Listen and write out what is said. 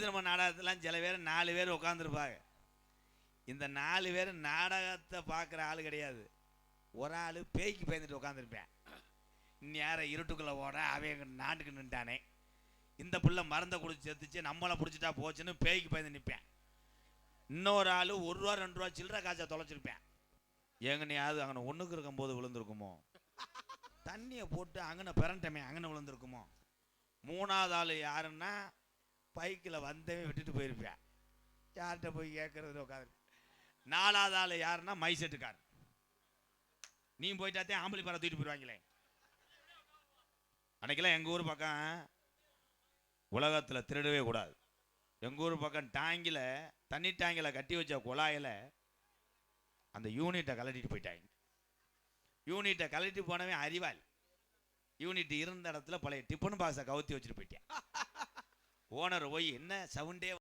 நம்ம நாடகத்தெல்லாம் சில பேர் நாலு பேர் உட்காந்துருப்பாங்க இந்த நாலு பேர் நாடகத்தை பார்க்குற ஆள் கிடையாது. ஒரு ஆள் பேய்க்கு பயந்துட்டு உட்காந்துருப்பேன் நேரம் இருட்டுக்குள்ளே ஓட அவன் நாட்டுக்கு நின்ட்டானே இந்த புள்ள மருந்தை குடிச்சு செத்துச்சு நம்மளை பிடிச்சிட்டா போச்சுன்னு பேய்க்கு பயந்து நிற்பேன். இன்னொரு ஆள் ஒரு ரூபா ரெண்டு ரூபா சில்லற காசை தொலைச்சிருப்பேன். எங்கனையாவது அங்கே ஒன்றுக்கு இருக்கும்போது விழுந்திருக்குமோ? தண்ணியை போட்டு அங்கன பிறண்டமே அங்கன விழுந்திருக்குமோ? மூணாவது ஆள் யாருன்னா பைக்கில் வந்தவன் விட்டுட்டு போயிருப்பேன். யார்கிட்ட போய் கேட்குறது உட்காந்து நாலாவது ஆள் யாருன்னா மைசெட்டுக்கார் நீ போயிட்டாத்தே ஆம்பளை படம் தூக்கிட்டு போயிடுவாங்களே. அன்னைக்கெல்லாம் எங்கள் ஊர் பக்கம் உலகத்தில் திருடவே கூடாது. எங்கள் ஊர் பக்கம் டேங்கில் தண்ணி டேங்கில் கட்டி வச்ச குழாயில் அந்த யூனிட்டை கலட்டிட்டு போயிட்டாங்க. யூனிட்டை கலட்டி போனவே அறிவாள். யூனிட் இருந்த இடத்துல பழைய டிஃபன் பாக்ஸை கவுத்தி வச்சுட்டு போயிட்டேன். ஓனர் போய் என்ன சவுண்டே